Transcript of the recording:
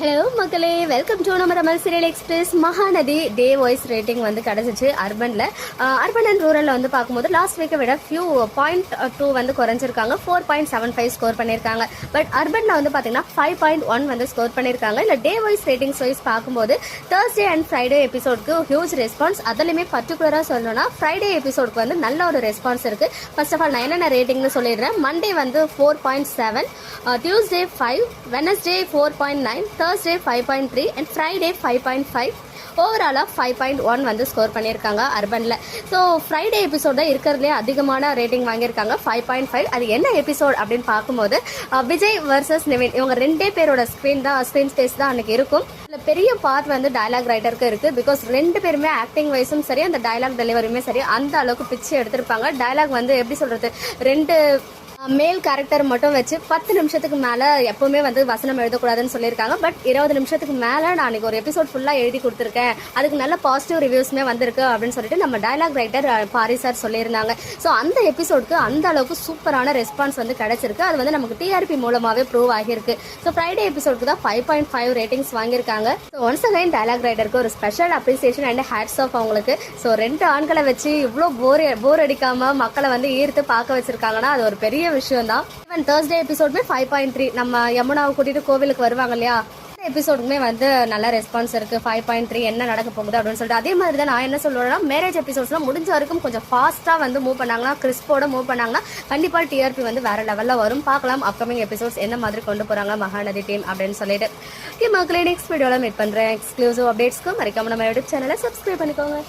Hello மக்களே. Welcome to நம்ம Tamil serial express Mahanadi day wise rating வந்து கிடச்சிச்சு அர்பனில். அர்பன் அண்ட் ரூரலில் வந்து பார்க்கும்போது லாஸ்ட் வீக்கை விட ஃபியூ பாயிண்ட் டூ வந்து குறைஞ்சிருக்காங்க. Four point seven five score பண்ணியிருக்காங்க பட் அர்பனில் வந்து பார்த்தீங்கன்னா ஃபைவ் பாயிண்ட் ஒன் வந்து ஸ்கோர் பண்ணியிருக்காங்க இல்லை டே வாய்ஸ் ரேட்டிங்ஸ் வைஸ் பார்க்கும்போது தேர்ஸ்டே அண்ட் ஃப்ரைடே எபிசோடுக்கு ஹியூஜ் ரெஸ்பான்ஸ் அதுலையுமே பர்டிகுலராக சொல்லணும்னா ஃப்ரைடே எபிசோடுக்கு வந்து நல்ல ஒரு ரெஸ்பான்ஸ் இருக்குது ஃபர்ஸ்ட் ஆஃப் ஆல் நான் என்னென்ன ரேட்டிங்னு சொல்லிடுறேன். மண்டே வந்து four point seven Tuesday five Wednesday four point nine Thursday five point three and Friday five point five ஓவராலாக ஃபைவ் பாயிண்ட் ஒன் வந்து ஸ்கோர் பண்ணியிருக்காங்க அர்பனில். ஸோ ஃப்ரைடே எபிசோட் தான் இருக்கிறதுலே அதிகமான ரேட்டிங் வாங்கியிருக்காங்க. ஃபைவ் பாயிண்ட் ஃபைவ் அது என்ன எபிசோட் அப்படின்னு பார்க்கும்போது விஜய் வர்சஸ் நிவின். இவங்க ரெண்டே பேரோட ஸ்க்ரீன் தான் ஸ்க்ரீன் ஸ்பேஸ் தான் அன்னைக்கு இருக்கும். இதில் பெரிய பார்ட் வந்து டைலாக் ரைட்டருக்கு இருக்குது பிகாஸ் ரெண்டு பேருமே ஆக்டிங் வைஸும் சரி அந்த டைலாக் டெலிவரியுமே சரி அந்த அளவுக்கு பிச்சு எடுத்திருப்பாங்க. டைலாக் வந்து எப்படி சொல்கிறது ரெண்டு மேல் கேரக்டர் மட்டும் வச்சு பத்து நிமிஷத்துக்கு மேலே எப்பவுமே வந்து வசனம் எழுதக்கூடாதுன்னு சொல்லியிருக்காங்க. பட் இருபது நிமிஷத்துக்கு மேலே நான் அன்னைக்கு ஒரு எபிசோட் ஃபுல்லாக எழுதி கொடுத்துருக்கேன். அதுக்கு நல்ல பாசிட்டிவ் ரிவ்யூஸ்மே வந்திருக்கு அப்படின்னு சொல்லிட்டு நம்ம டைலாக் ரைட்டர் பாரி சார் சொல்லியிருந்தாங்க. ஸோ அந்த எபிசோடுக்கு அந்த அளவுக்கு சூப்பரான ரெஸ்பான்ஸ் வந்து கிடைச்சிருக்கு. அது வந்து நமக்கு டிஆர்பி மூலமாகவே ப்ரூவ் ஆகியிருக்கு. ஸோ ஃப்ரைடே எபிசோடுக்கு தான் ஃபைவ் பாயிண்ட் ஃபைவ் ரேட்டிங்ஸ் வாங்கியிருக்காங்க. ஸோ ஒன்ஸ் அகைன் டைலாக் ரைட்டருக்கு ஒரு special appreciation and hats off அவங்களுக்கு. ஸோ ரெண்டு ஆண்களை வச்சு இவ்வளோ போர் போர் அடிக்காமல் மக்களை வந்து ஈர்த்து பார்க்க வச்சிருக்காங்கன்னா அது ஒரு பெரிய விஷயம் தான் ஈவன் தேர்ஸ்டே எபிசோடுமே ஃபைவ் பாயிண்ட் த்ரீ நம்ம யமுனாவை கூட்டிட்டு கோவிலுக்கு வருவாங்க இல்லையா? இந்த வந்து நல்ல ரெஸ்பான்ஸ் இருக்கு. ஃபைவ் பாயிண்ட் த்ரீ என்ன நடக்க போகுது அப்படின்னு சொல்லிட்டு. அதே மாதிரி தான் நான் என்ன சொல்லுவேன்னா மேரேஜ் எபிசோட்ஸ்லாம் முடிஞ்ச வரைக்கும் கொஞ்சம் ஃபாஸ்ட்டாக வந்து மூவ் பண்ணாங்கன்னா கிறிஸ்போட மூவ் பண்ணாங்கன்னா கண்டிப்பாக டிஆர்பி வந்து வேற லெவலில் வரும். பார்க்கலாம் அப்கமிங் எபிசோட்ஸ் என்ன மாதிரி கொண்டு போகிறாங்க மகாநதி டீம் அப்படின்னு சொல்லிட்டு. ஓகே மக்களே நெக்ஸ்ட் வீடியோவில் மீட் பண்ணுறேன் எக்ஸ்க்ளூசிவ் அப்டேட்ஸ்க்கு மறைக்காம நம்ம யூடியூப் சேனலை சப்ஸ்கிரைப் பண்ணிக்கோங்க.